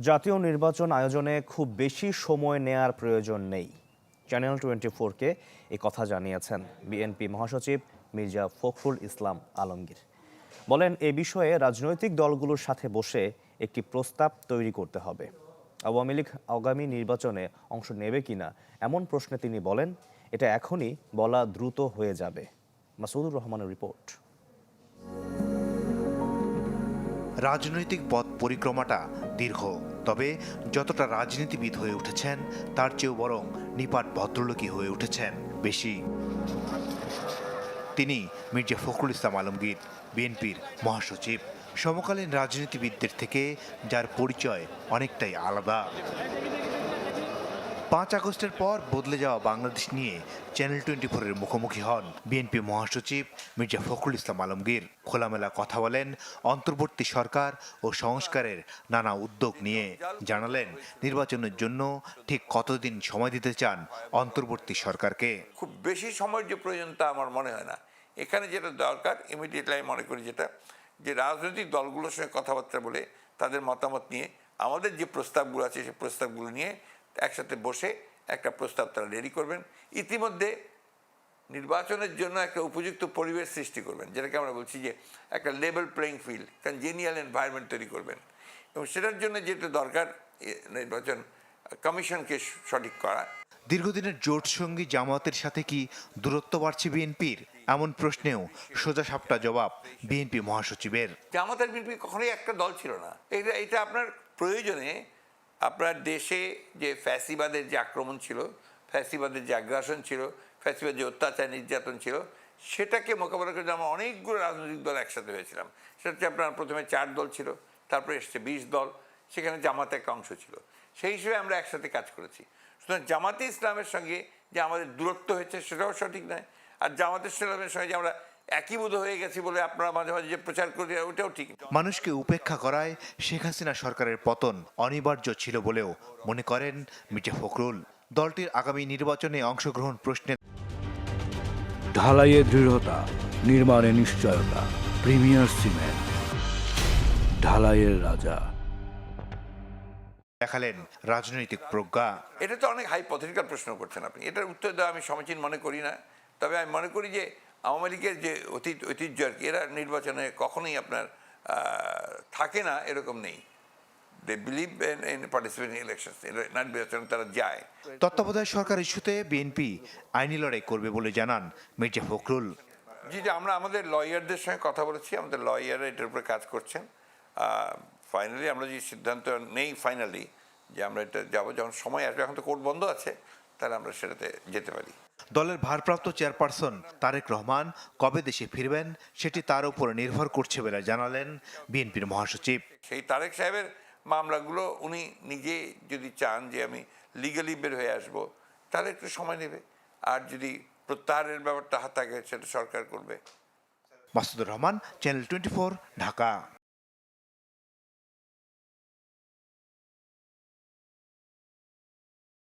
জাতীয় নির্বাচন আয়োজনে খুব বেশি সময় নেয়ার প্রয়োজন নেই। চ্যানেল টোয়েন্টি ফোরকে এ কথা জানিয়েছেন বিএনপি মহাসচিব মির্জা ফখরুল ইসলাম আলমগীর। বলেন, এ বিষয়ে রাজনৈতিক দলগুলোর সাথে বসে একটি প্রস্তাব তৈরি করতে হবে। আওয়ামী লীগ আগামী নির্বাচনে অংশ নেবে কিনা এমন প্রশ্নে তিনি বলেন, এটা এখনই বলা দ্রুত হয়ে যাবে। মাসুদুর রহমানের রিপোর্ট। রাজনৈতিক পথ পরিক্রমাটা দীর্ঘ, তবে যতটা রাজনীতিবিদ হয়ে উঠেছেন, তার চেয়েও বরং নিপাট ভদ্রলোকী হয়ে উঠেছেন বেশি। তিনি মির্জা ফখরুল ইসলাম আলমগীর, বিএনপির মহাসচিব। সমকালীন রাজনীতিবিদদের থেকে যার পরিচয় অনেকটাই আলাদা। পাঁচ আগস্টের পর বদলে যাওয়া বাংলাদেশ নিয়ে চ্যানেল টোয়েন্টি ফোরের মুখোমুখি হন বিএনপি মহাসচিব মির্জা ফখরুল ইসলাম আলমগীর। খোলামেলা কথা বলেন অন্তর্বর্তী সরকার ও সংস্কারের নানা উদ্যোগ নিয়ে। জানালেন, নির্বাচনের জন্য ঠিক কতদিন সময় দিতে চান অন্তর্বর্তী সরকারকে? খুব বেশি সময়ের যে প্রয়োজন তা আমার মনে হয় না। এখানে যেটা দরকার ইমিডিয়েটলি আমি মনে করি যেটা, যে রাজনৈতিক দলগুলোর সঙ্গে কথাবার্তা বলে তাদের মতামত নিয়ে, আমাদের যে প্রস্তাবগুলো আছে সেই প্রস্তাবগুলো নিয়ে একসাথে বসে একটা প্রস্তাব তারা রেডি করবেন। ইতিমধ্যে নির্বাচনের জন্য একটা উপযুক্ত পরিবেশ সৃষ্টি করবেন যেটাকে আমরা বলছি যে একটা level playing field congenial environment তৈরি করবেন। এবং সেটার জন্য যেটা দরকার নির্বাচন কমিশনকে সঠিক করা। দীর্ঘদিনের জোট সঙ্গী জামায়াতের সাথে কি দূরত্ব বাড়ছে বিএনপির? এমন প্রশ্নেও সোজা সাপটা জবাব বিএনপি মহাসচিবের। জামাতের বিএনপি কখনোই একটা দল ছিল না। এটা এটা আপনার প্রয়োজনে আপনার দেশে যে ফ্যাসিবাদের যে আক্রমণ ছিল, ফ্যাসিবাদের যে আগ্রাসন ছিল, ফ্যাসিবাদ যে অত্যাচার নির্যাতন ছিল, সেটাকে মোকাবেলা করে আমরা অনেকগুলো রাজনৈতিক দল একসাথে হয়েছিলাম। সেটা হচ্ছে আপনার প্রথমে চার দল ছিল, তারপরে এসছে বিশ দল, সেখানে জামাতে একটা অংশ ছিল। সেই হিসেবে আমরা একসাথে কাজ করেছি। সুতরাং জামাতে ইসলামের সঙ্গে যে আমাদের দূরত্ব হয়েছে, সেটাও সঠিক নয়। আর জামাতে ইসলামের সঙ্গে যে আমরা একীভূত হয়ে গেছি বলে আপনারা মাঝে মাঝে যে প্রচার করি ওটাও ঠিক মানুষকে উপেক্ষা করায় শেখ হাসিনা সরকারের পতন অনিবার্য ছিল বলেও মনে করেন মির্জা ফখরুল। দলটির আগামী নির্বাচনে অংশগ্রহণ প্রশ্নে ঢালাইয়ে দৃঢ়তা নির্মাণে নিশ্চয়তা প্রিমিয়ার সিমেন্ট ঢালাইয়ের রাজা। দেখালেন রাজনৈতিক প্রজ্ঞা। এটা তো অনেক হাইপোথেটিক্যাল প্রশ্ন করছেন আপনি। এটার উত্তর দেওয়া আমি সমীচীন মনে করি না। তবে আমি মনে করি যে আওয়ামী লীগের যে অতীত ঐতিহ্য আর কি এরা নির্বাচনে কখনোই আপনার থাকে না এরকম নেই। They believe in participating election নির্বাচনে তারা যায়। তত্ত্বাবধায়ক সরকার ইস্যুতে বিএনপি আইনি লড়াই করবে বলে জানান মির্জা ফখরুল। জি যে আমরা আমাদের লয়ারদের সঙ্গে কথা বলেছি আমাদের লয়াররা এটার উপরে কাজ করছেন। ফাইনালি আমরা যে সিদ্ধান্ত নেই ফাইনালি যে আমরা এটা যাব যখন সময় আসবে এখন তো কোর্ট বন্ধ আছে তাহলে আমরা সেটাতে যেতে পারি। দলের ভারপ্রাপ্ত চেয়ারপারসন তারেক রহমান কবে দেশে ফিরবেন সেটি তার উপর নির্ভর করছে বলে জানালেন বিএনপির মহাসচিব। সেই তারেক সাহেবের মামলাগুলো উনি নিজে যদি চান যে আমি লিগালি বের হয়ে আসব তাহলে একটু সময় নেবে। আর যদি প্রত্যাহারের ব্যাপারটা হাত থাকে সেটা সরকার করবে। Masudur Rahman channel twenty Dhaka.